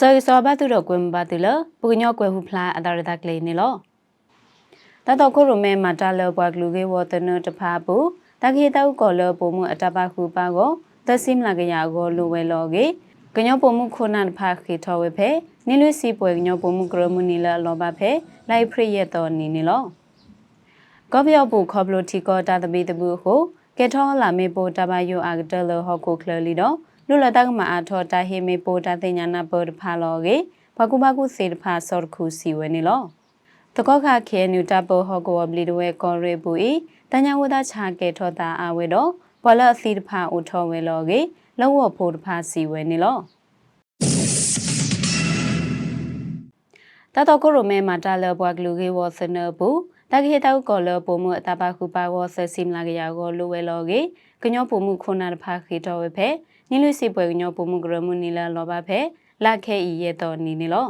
စောစောဘတ်သူတော့ကွမ်ဘတ်တူလပုညောကွယ်ဟုဖလားအတာရတာကလေးနေလောတတော်ခုရမဲမာတာလဘွားကလူကေဝတနတဖာပူတခေတောက်ကောလပုံမှုအတပခုပါကိုသစိမလာကရကိုလူဝဲလောကေကညောပုံမှုခုနန်ဖာခေထောဝဲဖဲနိလွစီပွဲကညောပုံမှုကရမှုနီလလောဘဖဲလိုက်ဖရိရတော်နီနီလောကောပြောပူခေါပလိုတီကောတာတပိတပူဟုကေထောလာမေပိုတဘယိုအာဂတလဟောကိုကလလီတော့ လူလတကမအားထောတာဟေမေပိုတာတင်ညာနာဘောဖာလောကေဘကုဘကုစေတဖာစောရခုစီဝဲနီလောတကောခခေနူတပိုဟောကိုဘလီဒဝဲကောရေပူဤတညာဝဒချာကေထောတာအဝဲတော့ဘလအစီတဖာဥထောဝဲလောကေလောဝဖို့တဖာစီဝဲနီလောတတော်ကိုရိုမဲမာတာလဘွားကလူကေဝစနဘူးတခေတောက်ကောလပုံမှုအတပခုပါဝဆစီမလာကရကိုလိုဝဲလောကေကညောပုံမှုခုနာတဖာခေတော်ဝဲဖဲ နိလူစီပွဲကညောပုံမှုကရမှုနီလာလောဘဖဲလာခဲဤရဲ့တော်နီနီလော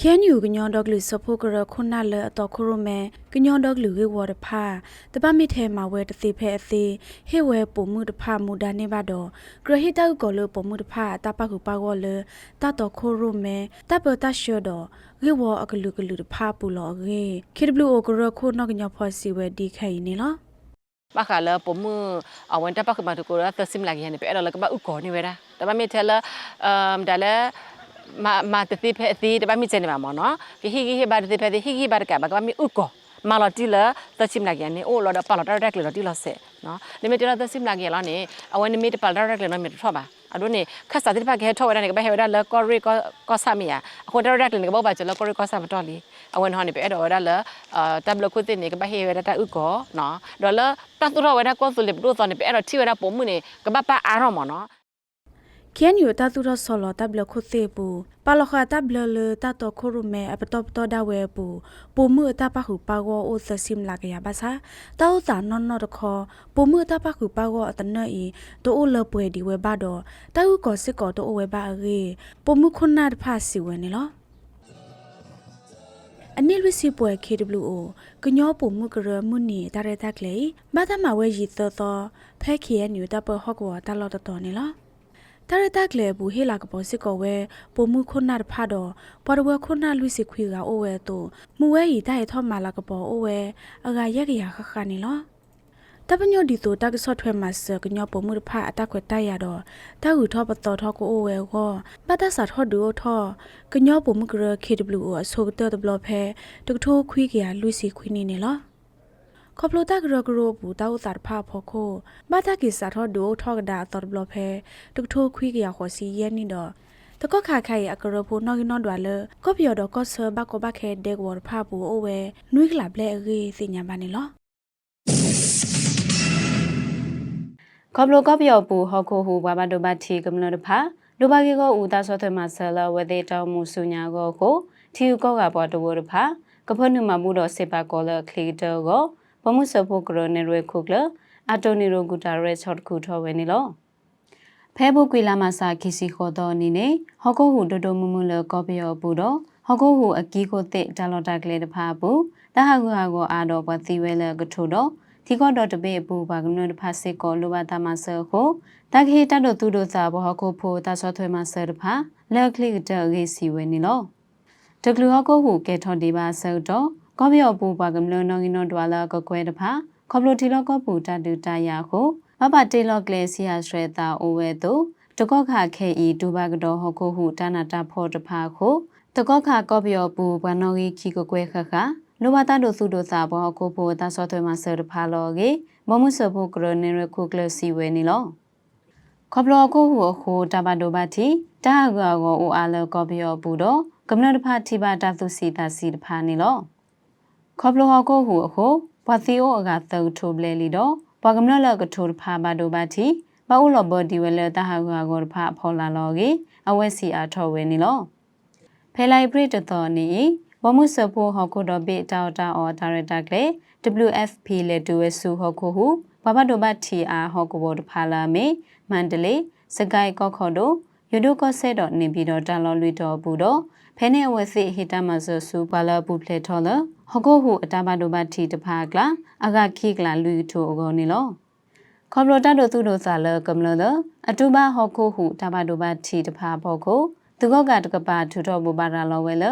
ခင်းယူကညောဒေါကလူစဖို့ကရခုနလအတော်ခရမဲကညောဒေါကလူကေဝရဖာတပမိထဲမှာဝဲတသိဖဲအသေးဟေဝဲပုံမှုတဖမူဒါနေပါတော့ဂရဟိတောက်ကောလပုံမှုတဖတပခုပါဝလတတော်ခရမဲတပတရှောတော့ကေဝအကလူကလူတဖပူလောကေ KWO ကရခုနကညောဖော်စီဝဲဒီခိုင်နေလား ပါခါလာပမှုအဝန်တပတ်ခမတူကိုရသစင်လာကြီးနေပဲအဲ့တော့ကဘာဥကောနေဝဲတာတပတ်မိထဲလာအမ်ဒါလဲမမတတိဖဲအသေးတပတ်မိချနေမှာမနော်ဟိဟိဟိဘာတတိဖဲဟိဟိဘာကဘာကဘာမိဥကောမလာတီလာသစင်လာကြီးနေအိုလော်ပါလာတက်တက်လော်တီလော်ဆေနော်နိမေတလာသစင်လာကြီးလာနေအဝန်နိမေတပါလာတက်တက်လော်မြေထောပါအဒိုနေခက်စာတိဖက်ခဲထောဝဲနေကဘဟဲဝဒါလကောရီကောကောဆာမီယာအခုတက်တက်နေကဘောပါချလကောရီကောဆာမတော်လီ အဝန်ဟောနေပဲအဲ့တော့ဝဒါလအာတက်ဘလခုတင်နေကဘဟဲဝဒါတဥကောနော်ဒေါ်လာတတ်တော်ဝဒါကောဆူလီဘဒိုသောနေပဲအဲ့တော့ထိဝဒါပုံမှုနေကဘပါအားရောမနော်ခင်းယူတတူရဆောလတပ်လခုသေးပူပလခတပ်လလတတော်ခရုမဲအပတော့တော့ဒဝဲပူပူမှုတပခုပါဝအိုသစိမလာကရပါစာတောက်တာနော်နော်တခေါ်ပူမှုတပခုပါဝအတနေဤတိုအိုလပွဲဒီဝဲပါတော့တောက်ကောစစ်ကောတိုအိုဝဲပါအေပူမှုခုနာတဖစီဝဲနေလော အနည်းလစီပွဲ KWO ကညောပုံမှုကရမှုနီတရတက်လေဘာသာမဝဲရီသောသောဖဲခီယညူတပဟော့ကောတလော်တော်နေလောတရတက်လေဘူးဟေလာကပေါ်စစ်ကောဝဲပုံမှုခုနာတဖတော့ပေါ်ဝဲခုနာလူစီခွေကအိုဝဲတို့မူဝဲရီတိုက်ထော့မာလာကပေါ်အိုဝဲအဂါရက်ကရခခနေလော တပညိုဒီတိုတက်ဆော့ထွဲမတ်စကညောပုံမှုတဖအတက်ခွတိုက်ရတော့တာဟုထော့ပတော်ထော့ကိုအိုဝဲကောပတ်သက်စာထော့ဒူထော့ကညောပုံမှုကရ KWO အဆိုတော့တဘလဖဲတကထိုးခွေးကရလူစီခွေးနေနေလောခေါပလိုတက်ဂရဂရဘူးတောက်စာဖာဖို့ခိုဘာတကိစာထောဒိုထောကဒါတော်ဘလဖဲတုကထိုခွီကရခေါ်စီရဲနေတော့တကောခါခိုင်အကရဖို့နော်ကနော်ဒွာလကောပြောတော့ကောဆဘကောဘခဲဒေဝရဖာဘူးအိုဝဲနွိကလာဘလဲအေးစညာပါနေလော ကောဘလိုကောပြောပူဟောခိုဟူဘာဘာဒိုဘတ်တီကမလတဖာဒိုဘာကေကိုဦးသားစောထွဲမှာဆလဝဒေတောင်မူဆုညာကိုကိုထီယူကောကပေါ်တဝရဖာကဖနုမမှုတော့စေပါကောလခလီတောကိုဘမှုစဖို့ကရနေရခုကလအတိုနီရိုဂူတာရဲချော့ခုထောဝဲနေလောဖဲဘုကွေလာမစာခီစီခေါ်တော့အနေနဲ့ဟောကိုဟူဒိုဒိုမူမူလကောပြောပူတော့ဟောကိုဟူအကီကိုတစ်ဒါလော်တာကလေးတဖာပူတဟကူဟာကိုအာတော့ဘသီဝဲလကထိုတော့ ဒီကောတော့တပေပူပါကနွတဖာစစ်ကောလိုဘာတာမဆာကိုတခေတတ်တို့သူတို့စာဘဟကိုဖိုတာဆော့ထွဲမဆာတဖာလက်ကလစ်တရေစီဝဲနေလောတကလူဟကိုဟူကဲထော်ဒီပါဆောတော့ကောပြောပူပါကမလနောငီနောဒွာလာကကွဲတဖာခေါပလိုတီလောကပူတတူတရဟုဘဘတေလောကလေစီယာဆွဲတာအိုဝဲတို့တကောခခဲဤဒူဘကတော့ဟကိုဟုတာနာတာဖောတဖာခုတကောခကောပြောပူဘနောဂီခီကကွဲခခ လိုဘာတာတို့သူတို့စာဘောကိုပိုတာဆော့သွဲမှာဆရဖာလောကေမမှုစဖို့ကရနေရခုကလစီဝဲနေလောခေါပလောကိုဟုအခုတဘဒိုဘတီတာဂါကိုအိုအားလောကောပြောပူတော့ကမ္နတဖာတိပါတာသူစီတာစီတဖာနေလောခေါပလောကိုဟုအခုဘသီအိုအကသုထိုဘလေလီတော့ဘကမလလကထိုဖာဘဒိုဘတီဘအုလဘဒီဝဲလတာဟာဂါကိုဖာဖောလာလောကေအဝက်စီအားထော်ဝဲနေလောဖဲလိုက်ပရိတတော်နေ ဝမှုစဖို့ဟောကိုတော့ဘေတောက်တာအော်ဒါရတာကလေ WFP လေတူဝဲစုဟောကိုဟုဘဘဒိုဘတီအားဟောကိုဘောတဖာလာမေမန္တလေးစကိုက်ကော့ခေါ်တို့ယူဒိုကော့ဆဲတော့နေပြီးတော့တန်လော်လွီတော်ဘူးတော့ဖဲနေဝဲစီဟီတမဆဆူပါလာပူဖလက်ထော်လဟကိုဟုအတဘဒိုဘတီတဖာကလာအကခိကလာလူထိုအကောနေလောခေါပလိုတတ်တို့သူတို့စာလကမလလအတူဘဟောကိုဟုတဘဒိုဘတီတဖာဘောကိုသူကောကတကပါထူထောဘူပါရာလောဝဲလ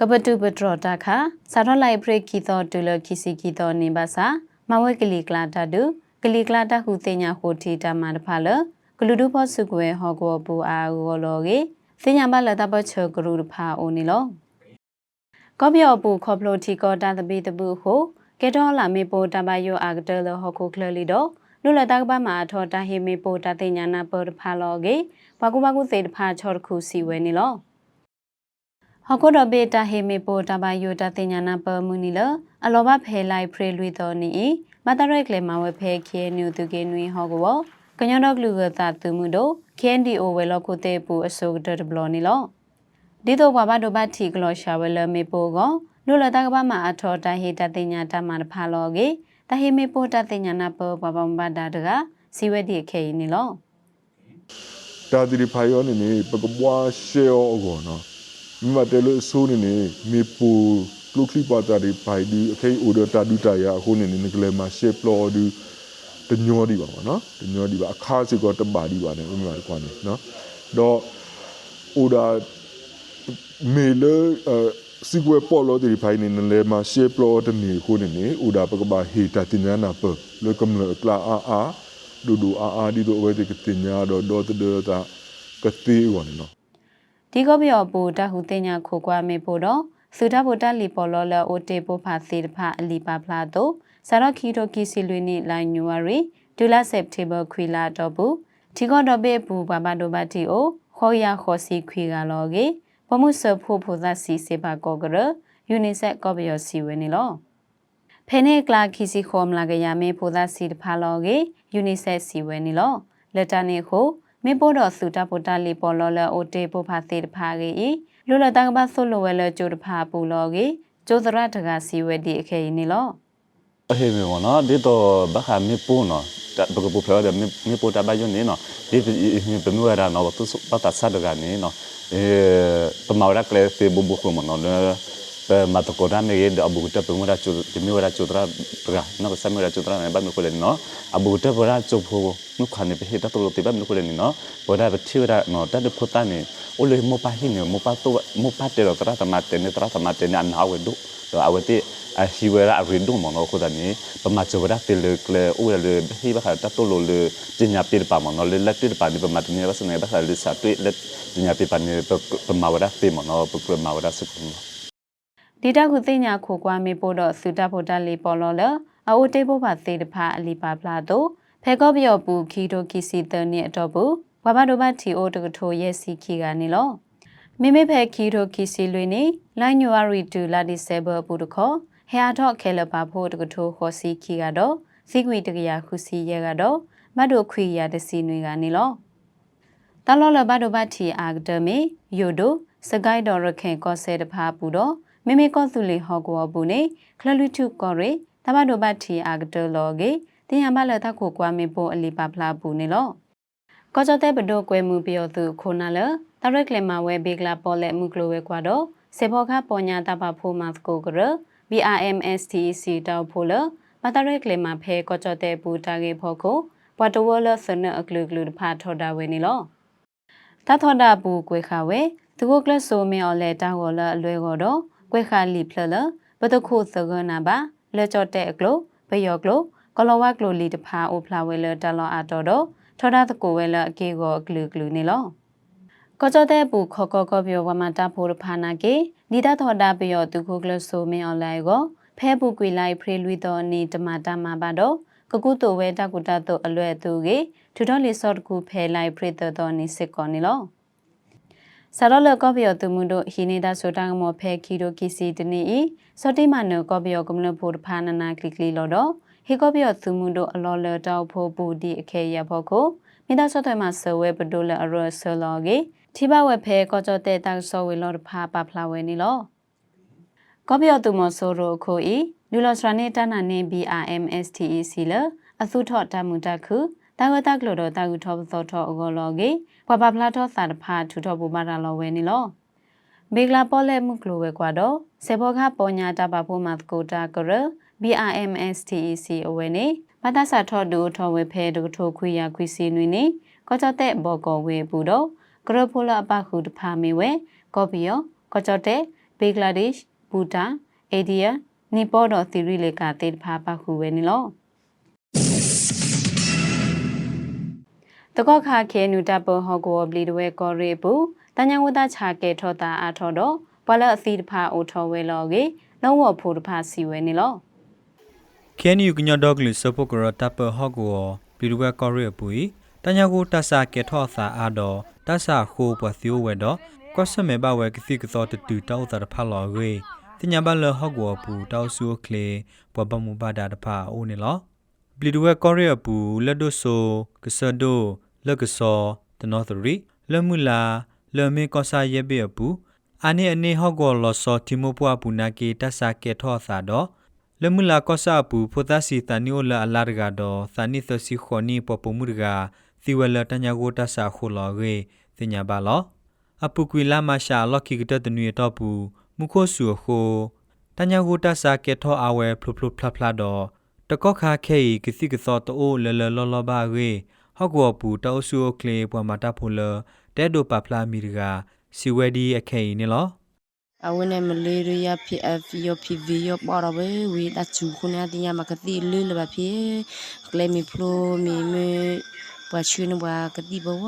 ကပတုပထရတာခါစာရလိုက်ပရိကီတော်တူလခီစီကီတော်နေပါစာမဝဲကလီကလာတာတူကလီကလာတာဟုတင်ညာဟိုတီတာမန်တဖာလကလူဒုဖောစုကွယ်ဟောကောပူအာဂောလောကေစညာဘလတာပချေဂရုတဖာအိုနီလောကောပြောပူခေါပလိုတီကောတာတပိတပုဟုကေတော်လာမေပိုတဘယောအာဂတလဟောကိုကလလီတော့လူလတာကပါမှာအထောတာဟေမေပိုတသိညာနာပေါ်တဖာလောကေဘကုဘကုစေတဖာချောတခုစီဝဲနီလော ဟကုဒဘေတာဟေမေပိုတဘယောတသိညာနာပမူနီလအလောဘဖဲလိုက်ဖရေလွီတော်နီမတရက်လေမဝဲဖဲခဲနူသူကေနွေဟောကောကညောတော့လူကတာသူမှုတို့ KNDO ဝဲလောကိုတေပူအစုဒဒဘလနီလောဒီတော့ဘာဘဒဘတီကလောရှာဝဲလမေပိုကောလူလတာကဘာမှာအထောတဟေတသိညာတမန်ဖာလောကေတဟေမေပိုတသိညာနာပဘဘမဘဒါတကစီဝဲဒီခေနီလောဒါဒီဖိုင်ယောနေနေပကဘွားရှေယောအကောနော် မိမတဲလို့ဆိုးနေနေမေပူကလုခလီပါတာဒီဖိုင်ဒီအခေအိုဒတာဒူတာယာအခုနေနေကလေးမှာရှေပလော်ဒူတညောဒီပါပါနော်တညောဒီပါအခါစီကောတပါဒီပါနေမိမကွာနေနော်တော့အိုဒါမေလေစီကွယ်ပေါ်လို့ဒီဖိုင်နေလေမှာရှေပလော်တနေခုနေနေအိုဒါပကဘာဟီတာတင်ညာနာပလေကမလကလာအာအာဒူဒူအာအာဒီတို့ဝဲဒီကတင်ညာတော့တော့တဲ့တာကတိဝနေနော် ဒီကောပြောပူတဟုတင်ညာခိုကွာမေပိုတော့စုဒဘုတလီပေါ်လောလအိုတေပိုဖာစီတဖအလီပါဖလာတော့ဆာရခီတိုကီစီလွေနီလိုင်ညူဝရီဒူလာစက်တေဘခွေလာတော့ဘူးဒီကောတော့ဘေပူဘာဘာဒိုဘတီအိုခေါ်ရခေါ်စီခွေကလောကေဘမှုဆဖို့ဖို့သာစီစေပါကောကရယူနီဆက်ကောပြောစီဝဲနေလောဖဲနေကလာခီစီခေါ်မလာကရမေဖို့သာစီတဖာလောကေယူနီဆက်စီဝဲနေလောလက်တာနေခို မေပိုတော့စုတာပိုတာလီပေါ်လောလအိုတေပိုဖာသေးတဖာကေဤလူလတကဘာဆုလိုဝဲလကျိုတဖာပူလောကေကျိုသရတကစီဝဲဒီအခေနေလောအဟေမေဝနော်ဒီတော့ဘာခါမေပူနော်တဘကပူဖလာတယ်မေပူတာဘယွနေနော်ဒီပမူရနော်ဘသူပတ်တာဆတ်ကနေနော်အဲပမောရကလေဖေဘူဘူခမနော် ပမတ်ကိုရမေရအဘူတပမူရချူဒီမူရချူတရာပကနော်ဆမူရချူတရာမေဘမကိုလေနော်အဘူတပရာချူဖိုနုခနေပေတတလို့တေဘမကိုလေနော်ဘောဒါဘချူရနော်တတ်ဖတာနေအိုလေမောပါဟင်းမောပါတော့မောပါတေရတရာတမတ်တေနေတရာတမတ်တေနေအနာဝဒုအဝတိအရှိဝရအရင်ဒုမနောခုဒနီပမာချဝရတေလေကလေအိုလေဟိ ဒီပမာတနေဘစနေဘခလေစာတွေ့လက်ပညာပြေပါနေပမာဝရတေမနောပကမာဝရစကုဒီတခုသိညာခိုကွာမေပိုတော့စုတဖို့တလီပေါ်လောလအိုတေပိုဖာသေးတဖာအလီပါပလာတော့ဖဲကောပြောပူခီတိုကီစီတနေအတော့ဘူးဘဘဒိုဘတီအိုတကထိုရဲ့စီခီကနေလောမိမိဖဲခီတိုကီစီလွေနေလိုင်းညူအရီတူလာဒီဆေဘပူတခေါ်ဟဲအတော့ခဲလပါဖို့တကထိုခေါ်စီခီကတော့စီကွီတကရခုစီရဲကတော့မတ်တို့ခွေရတစီနွေကနေလောတလောလဘဒိုဘတီအာဂဒမီယိုဒိုစကိုင်းတော်ရခင်ကောဆဲတဖာပူတော့ မေမေကောသူလီဟောကောဘူးနေခလလူထုကောရေတဘဒိုဘတ်တီအာဂတလောကေတင်ယမလတခုကွာမေပိုအလီပါဖလာဘူးနေလောကောကြတဲ့ဘဒိုကွဲမှုပြောသူခိုနာလတရက်လေမဝဲဘေကလာပေါ်လက်မှုကလိုဝဲကွာတော့စေဘောခပေါ်ညာတပဖိုမတ်ကိုကရ BRMSTC တောက်ဖိုလပတရက်လေမဖဲကောကြတဲ့ဘူးတာကေဖို့ကိုဘတ်တဝလစနအကလူကလူတဖာထော်တာဝဲနေလောတထော်တာဘူးကွဲခါဝဲသူကလဆိုမေော်လဲတောက်ော်လအလွဲကောတော့ ကွဲခါလီဖလလဘတခုသကနာပါလဲကြော့တဲ့အကလိုဘယောကလိုကလောဝကလိုလီတဖာအိုဖလာဝဲလတလောအတော်တော့ထောဒတကိုဝဲလအကေကိုဂလူဂလူနေလောကောကြောတဲ့ပူခောကောကောပြောဝမတာဖိုရဖာနာကေနိဒထောဒါပယောသူခုကလဆိုမင်းအွန်လိုင်းကိုဖဲပူကွေလိုက်ဖရေလွီတော်နေတမတာမှာပါတော့ကကုတိုဝဲတကုတတော့အလွဲ့သူကေထူတော်လီစော့တကူဖဲလိုက်ဖရေတော်နေစစ်ကောနေလော ဆာရလကောပယောသူမှုတို့ဟိနေတာဆိုတာကမောဖဲခီတိုကီစီတနေဤစောတိမနကောပယောကမလဖို့ဖာနနာကလစ်ကလီလောတော့ဟေကောပယောသူမှုတို့အလောလတောက်ဖို့ပူဒီအခေရဖို့ကိုမိသားစုတွေမှာဆဝဲပဒိုလအရဆလောကေထိဘဝဲဖဲကောကြတဲ့တောက်ဆောဝဲလောဖာပါဖလာဝဲနေလောကောပယောသူမဆိုရိုခိုဤလူလောစရနေတနာနေ BRMSTEC လအသုထော့တမှုတခုတာဝတကလိုတော့တာကူထောသောထောအကောလောကေ ဘဘဖလာထောသာတဖာထူထောဘူမာရာလောဝဲနေလောမေဂလာပေါ်လက်မှုကလိုဝဲကွာတော့စေဘောခပေါ်ညာတပါဖို့မတ်ကိုတာကရ BRMSTEC အဝဲနေမတဆာထောဒူထောဝဲဖဲဒုထိုခွေရခွေစီနွေနေကောကြတဲ့ဘောကောဝဲဘူးတော့ကကရဖိုလာအပခုတဖာမီဝဲကော်ပီယောကောချော့တဲ့ဘင်္ဂလားဒေ့ရှ်ဘူတာန်အိန္ဒိယနီပေါတော်သီရိလေကတေတဖာပခုဝဲနီလော တကောခါခဲနူတပဟောကောဘလီဒဝဲကောရေဘူးတညာဝဒချာကဲထောတာအာထောတော့ပလအသီတဖာအိုထောဝဲလောကေလုံးဝဖိုတဖာစီဝဲနီလော KNU ကညဒေါဂလီစပုကရတပ်ပဟော့ကောပြည်ဝဲကောရီပူတညာကိုတဆာကေထောသာအာဒောတဆာခိုးပသီယဝဲတော့ကော့ဆမေဘဝဲကတိကသောတတူတောက်တာဖလော်ဝေတင်ညာဘလဟော့ကောပူတောက်ဆူကလေပပမှုပါတာတဖာအိုနေလောပြည်ဝဲကောရီပူလက်ဒိုဆိုကဆဒို လက်ကစောတနော်သရီလမူလာလမေကောဆာယေဘေပူအာနေအနေဟော့ကောလောစောတီမိုပွားပူနာကေတဆာကေထောသာတော့လမူလာကောဆာပူဖိုသစီတနီယိုလာအလာရဂါဒိုသနီသစီခိုနီပပမှုရဂါသီဝလတညာကိုတဆာခိုလောရေတင်ညာပါလောအပုကွေလာမရှာလော်ကီကတတနွေတော့ပူမုခိုဆူခိုတညာကိုတဆာကေထောအဝဲဖလုဖလုဖလဖလာတော့တကောခါခဲကစီကသောတိုလလလောလောဘာရေ ဟောက်ကောပူတောဆူကလေပွာမတာဖိုလတဲဒိုပပလာမီရဂါစီဝဲဒီအခဲနေလောအဝနဲ့မလေးရရဖြစ်အဖီယဖြစ်ဗီယပေါ်တော့ပဲဝီတချူခုနေတင်ရမကတိလေးလပါဖြစ်ကလေမီဖလိုမီမေပွားချွေးနဘကတိဘဝ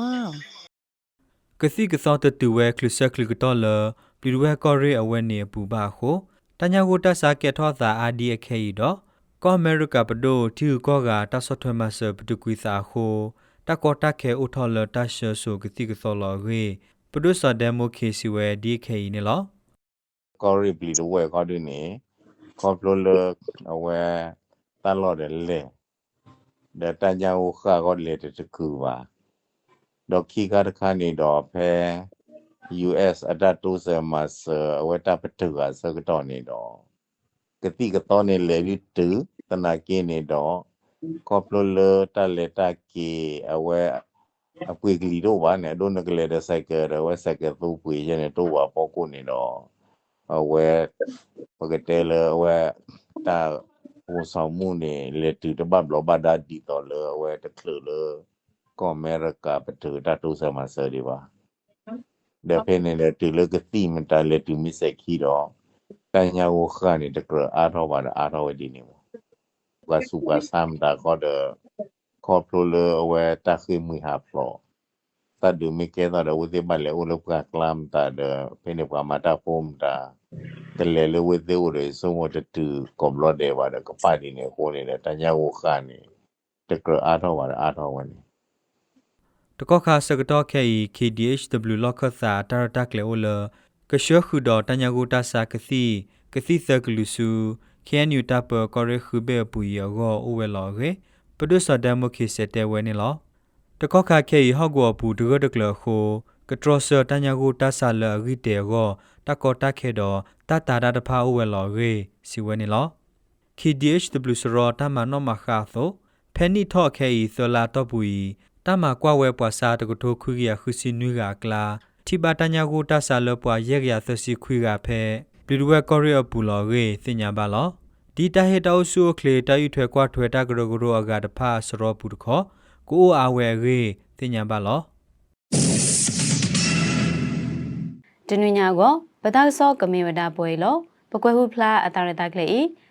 ကစီကစောတတူဝဲကလစကလကတော်လပြည်ဝဲကော်ရီအဝဲနေပူပါခိုတညာကိုတဆာကက်ထောသာအာဒီအခဲဤတော့ ကောအမေရိကပဒိုတီကောကတဆထွဲမဆပတူကွီစာခိုတကောတခဲဥထော်လတရှဆုကတိကစောလရေပဒုစဒမိုခေစီဝဲဒီခဲဤနေလောကောရီပလီတော့ဝဲကောဒီနေကောပလိုလအဝဲတလော်တယ်လေဒတညာဝခါကောလေတကူပါဒေါ်ခီကတခါနေတော့ဖဲ US အတတိုးဆမတ်အဝဲတပတူကစကတော့နေတော့ကတိကတော့နေလေပြီးတူ တနာကင်းနေတော့ကောပလိုလတလက်တကီအဝဲအပွေကလေးတော့ဗာနဲ့ဒုနကလေတဲ့ဆိုင်ကယ်ဝဲဆိုင်ကယ်သူ့ပွေရနေတော့ဝါပေါကိုနေတော့အဝဲပကတဲလအဝဲတာဟိုဆောင်မှုနေလက်တူတပတ်လောဘဒါဒီတော်လအဝဲတကလလကောမေရကပတူတတူဆမဆဒီပါဒါဖင်းနေတဲ့တူလကတိမတလက်တူမစ်ဆက်ခီတော့တညာဝခါနေတကအားတော့ပါအားတော့ဝဒီနေပါကစုကဆမ် တာခေါ်တဲ့ခေါ်ပလိုလအဝဲတခိမီဟာဖလော ta du mi ke ta da wuti ba le ulo ka klam ta da pe ne pa ma ta pom ta te le le wi de ure so mo te tu kom lo de ba da ka pa di ne ko ne ta nya wo kha ni te kra a tho ba a tho wa ni တကောခါစကတော့ခဲဤ KDHW လောက်ခသာတာရတက်လေအိုလကရှခုဒတညာကိုတဆာကစီကစီသကလူစု KNU တပ်ပကောရခုဘေပူယောအိုဝဲလောကေပဒုစဒမခိစတဲ့ဝဲနေလောတကောခါခဲဤဟောက်ကောဘူးဒဂဒကလခိုကထရဆတညာကိုတဆာလရီတေကောတကောတခဲတော့တတာဒတဖာအိုဝဲလောကေစီဝဲနေလော KDHW စရောတမနောမခါသောဖဲနိထော့ခဲဤသလာတော့ပူဤတမကွာဝဲပွားစားတကထိုခွေရခုစီနွေကကလာတိဘတညာကိုတဆာလပွားရက်ရသစီခွေကဖဲ ပြည်ဝဲကောရီယပူလောရေစညာပါလောဒီတဟေတောဆူခလေတယူထွဲကွာထွဲတကရကရောအကတဖာစရောပူတခောကိုအာဝဲရေစညာပါလောတနွေညာကိုပတောက်စောကမေဝဒပွဲလောပကွဲဟုဖလားအတာရတကလေ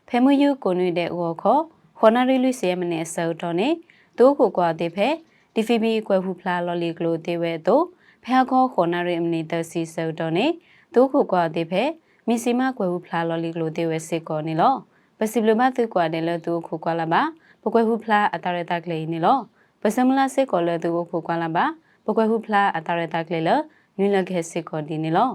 ဖဲမယူကိုနွေတဲ့ဥခောခေါ်နာရီလူစီယမနေဆောက်တော်နေတိုးကိုကွာတဲ့ဖဲဒီဖီဘီကွဲဟုဖလားလော်လီကလိုတဲ့ဝဲတော့ဖဲခေါ်ခေါ်နာရီအမနေတစီဆောက်တော်နေတိုးကိုကွာတဲ့ဖဲ မီစီမကွဲဟုဖလားလော်လီကလိုတဲ့ဝဲစစ်ကောနေလောပစီဘလမသူကွာတဲ့လောတိုးကိုကွာလာပါပကွဲဟုဖလားအတာရတကလေနေလောပစမလာစစ်ကောလောတိုးကိုကွာလာပါပကွဲဟုဖလားအတာရတကလေလောနွေလခဲစစ်ကောဒီနေလော